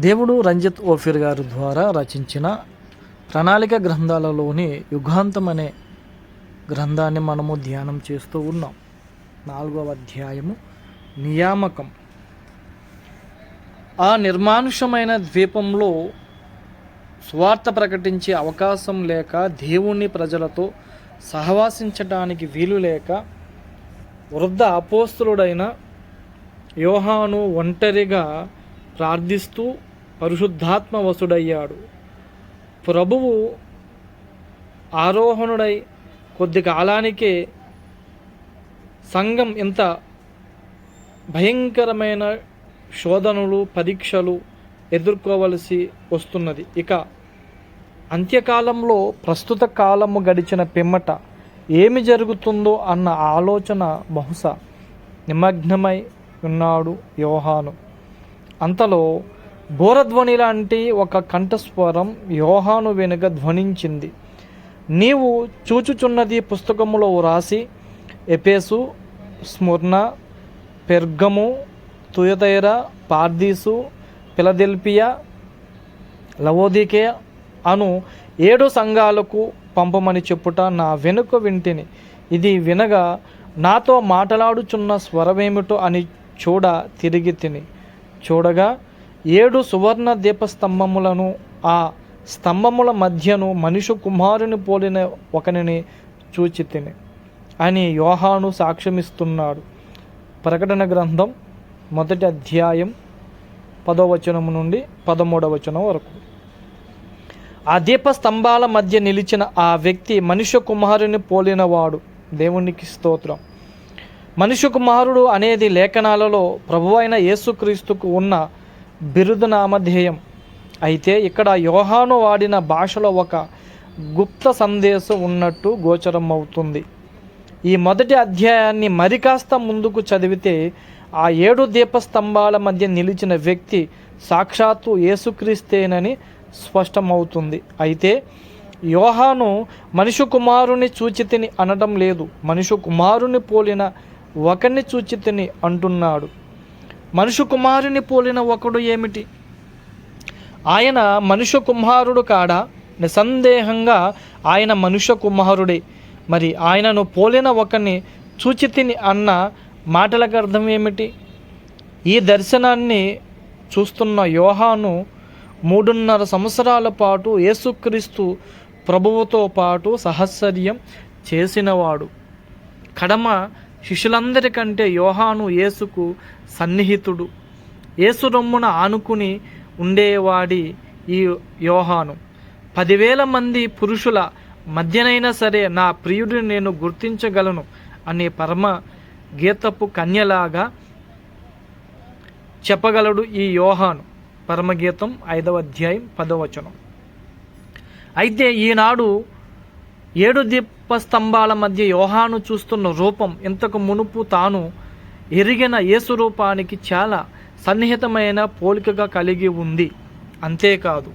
దేవుడు రంజిత్ ఓఫిర్ గారి ద్వారా రచించిన ప్రణాళిక గ్రంథాలలోని యుగాంతం అనే గ్రంథాన్ని మనము ధ్యానం చేస్తూ ఉన్నాం. నాలుగవ అధ్యాయము నియామకం. ఆ నిర్మానుషమైన ద్వీపంలో స్వార్థ ప్రకటించే అవకాశం లేక దేవుణ్ణి ప్రజలతో సహవాసించడానికి వీలు లేక వృద్ధ అపోస్తులుడైన యోహాను ఒంటరిగా ప్రార్థిస్తూ పరిశుద్ధాత్మ వసుడయ్యాడు ప్రభువు ఆరోహణుడై కొద్ది కాలానికే సంఘం ఇంత భయంకరమైన శోధనలు పరీక్షలు ఎదుర్కోవలసి వస్తున్నది. ఇక అంత్యకాలంలో ప్రస్తుత కాలము గడిచిన పిమ్మట ఏమి జరుగుతుందో అన్న ఆలోచన బహుశా నిమగ్నమై ఉన్నాడు యోహాను. అంతలో బోరధ్వని లాంటి ఒక కంఠస్వరం యోహాను వెనుక ధ్వనించింది. నీవు చూచుచున్నది పుస్తకములో వ్రాసి Ephesus Smyrna Pergamum Thyatira Sardis Philadelphia Laodicea అను ఏడు సంఘాలకు పంపమని చెప్పుట నా వెనుక వింటిని. ఇది వినగా నాతో మాట్లాడుచున్న స్వరమేమిటో అని చూడ తిరిగి తిని. చూడగా ఏడు సువర్ణ దీపస్తంభములను ఆ స్తంభముల మధ్యను మనిషి కుమారుని పోలిన ఒకనిని చూచి తిని అని యోహాను సాక్ష్యమిస్తున్నాడు. ప్రకటన గ్రంథం మొదటి అధ్యాయం పదవచనము నుండి పదమూడవచనం వరకు. ఆ దీప స్తంభాల మధ్య నిలిచిన ఆ వ్యక్తి మనుష్య కుమారుని పోలినవాడు. దేవునికి స్తోత్రం. మనుష్య కుమారుడు అనేది లేఖనాలలో ప్రభువైన యేసుక్రీస్తుకు ఉన్న బిరుదు నామధేయం అయితే ఇక్కడ యోహాను వాడిన భాషలో ఒక గుప్త సందేశం ఉన్నట్టు గోచరం అవుతుంది ఈ మొదటి అధ్యాయాన్ని మరికాస్త ముందుకు చదివితే ఆ ఏడు దీపస్తంభాల మధ్య నిలిచిన వ్యక్తి సాక్షాత్తు యేసుక్రీస్తేనని స్పష్టమవుతుంది. అయితే యోహాను మనుషు కుమారుని చూచితిని అనడం లేదు. మనుషు కుమారుని పోలిన ఒకని చూచితిని అంటున్నాడు. మనుషు కుమారుని పోలిన ఒకడు ఏమిటి? ఆయన మనుష్య కుమారుడు కాడా? నిస్సందేహంగా ఆయన మనుష్య కుమారుడే. మరి ఆయనను పోలిన ఒకని చూచితిని అన్న మాటలకు అర్థం ఏమిటి? ఈ దర్శనాన్ని చూస్తున్న యోహాను మూడున్నర సంవత్సరాల పాటు యేసుక్రీస్తు ప్రభువుతో పాటు సహచర్యం చేసినవాడు. కడమ శిష్యులందరికంటే యోహాను యేసుకు సన్నిహితుడు. యేసు రొమ్మున ఆనుకుని ఉండేవాడి ఈ యోహాను. పదివేల మంది పురుషుల మధ్యనైనా సరే నా ప్రియుడిని నేను గుర్తించగలను అనే పరమ గీతపు కన్యలాగా చెప్పగలడు ఈ యోహాను. పరమగీతం ఐదవ అధ్యాయం పదవచనం అయితే ఈనాడు ఏడు దీపస్తంభాల మధ్య యోహాను చూస్తున్న రూపం ఇంతకు మునుపు తాను ఎరిగిన యేసు రూపానికి చాలా సన్నిహితమైన పోలికగా కలిగి ఉంది. అంతేకాదు